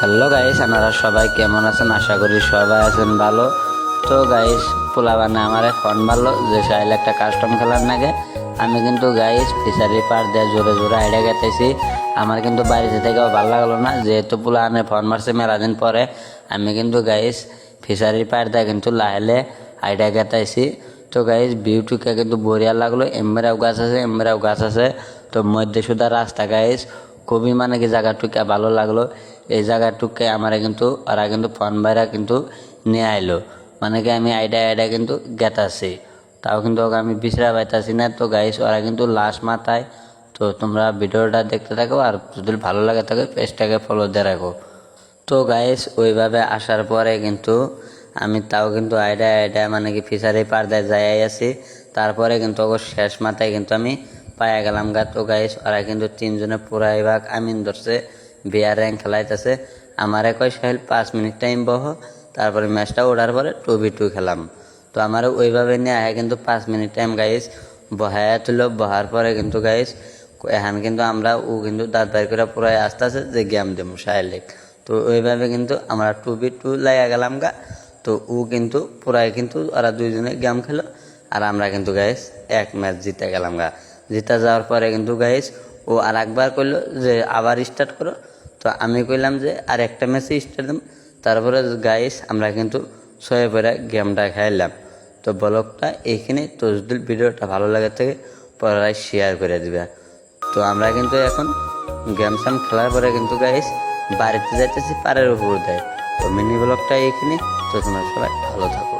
Hello guys, আপনারা সবাই কেমন আছেন? আশা করি সবাই আছেন ভালো। তো গাইস পোলা বানে আমার ফোন ভালো যে চাইলে একটা কাস্টম খেলার নাগে। আমি কিন্তু গাইস ফিশারি পার দিয়ে জোরে জোরে আইডিয়া গেতেছি। আমার কিন্তু বাড়িতে থেকেও ভালো লাগল না, যেহেতু পোলা আনে ফোন মারছে মেলা দিন পরে। আমি কিন্তু গাইস ফিশারি পার দিয়ে কিন্তু লাহেলে আইডিয়া গেতাইছি তো গাইস বিউটিকে কিন্তু বরিয়া লাগল। এমবেরাও গাছ আছে, এমবেরাও গাছ আছে। তো মধ্যে সুদা রাস্তা, গাইস। খুবই মানে কি জায়গাটুকে ভালো লাগল। এই জায়গাটুকে আমার কিন্তু, ওরা কিন্তু ফোন বাইরা কিন্তু নিয়ে আইলো। মানে কি আমি আইডা আইডা কিন্তু গেতাছি। তাও কিন্তু ওকে আমি বিছরা পাইতাছি না। তো গাইস ওরা কিন্তু লাশ মাথায়, তো তোমরা ভিডিওটা দেখতে থাকো আর যদি ভালো লাগে থাকে পেজটাকে ফলো দিয়ে রাখো। তো গাইস ওইভাবে আসার পরে কিন্তু আমি তাও কিন্তু আইডা আইডা মানে কি ফিশারি পার্দায় যাই আছি তারপরে কিন্তু ওকে শেষ মাথায় কিন্তু আমি পায়া গেলাম গা। তো গাইস ওরা কিন্তু তিনজনে পুরাই ভাগ আমিন ধরছে, বিয়ার র্যাঙ্ক খেলাইতেছে। আমারে কয়, সাহেল, পাঁচ মিনিট টাইম বহ। তারপরে ম্যাচটা ওঠার পরে টু বি টু খেলাম। তো আমার ওইভাবে নিয়ে আয় কিন্তু পাঁচ মিনিট টাইম গাইস বহায়া তুলো, বহার পরে কিন্তু গাইস এখন কিন্তু আমরা ও কিন্তু দাঁত বাইর করে পুরাই আস্তে আস্তে যে গেম দেবো সাহেলেক তো ওইভাবে কিন্তু আমরা টু বি টু লাইয়া গেলাম গা। তো ও কিন্তু পুরাই কিন্তু ওরা দুইজনে গেম খেলো। আর আমরা কিন্তু গাইস এক ম্যাচ জিতে গেলাম গা। জিতে যাওয়ার পরে কিন্তু গাইস ও আর একবার করল যে আবার স্টার্ট করো। তো আমি কইলাম যে আর একটা ম্যাচে স্টার্ট দিম। তারপরে গাইস আমরা কিন্তু ছয় পরে গেমটা খেলাম তো ব্লগটা এইখানে তো যদি ভিডিওটা ভালো লাগে থেকে পরে শেয়ার করে দিবে। তো আমরা কিন্তু এখন গেম সাম খেলার পরে কিন্তু গাইস বাড়িতে যাইতেছি পাড়ের উপর দেয়। তো মিনি ব্লগটা এইখানে তো তোমরা সবাই ভালো থাকো।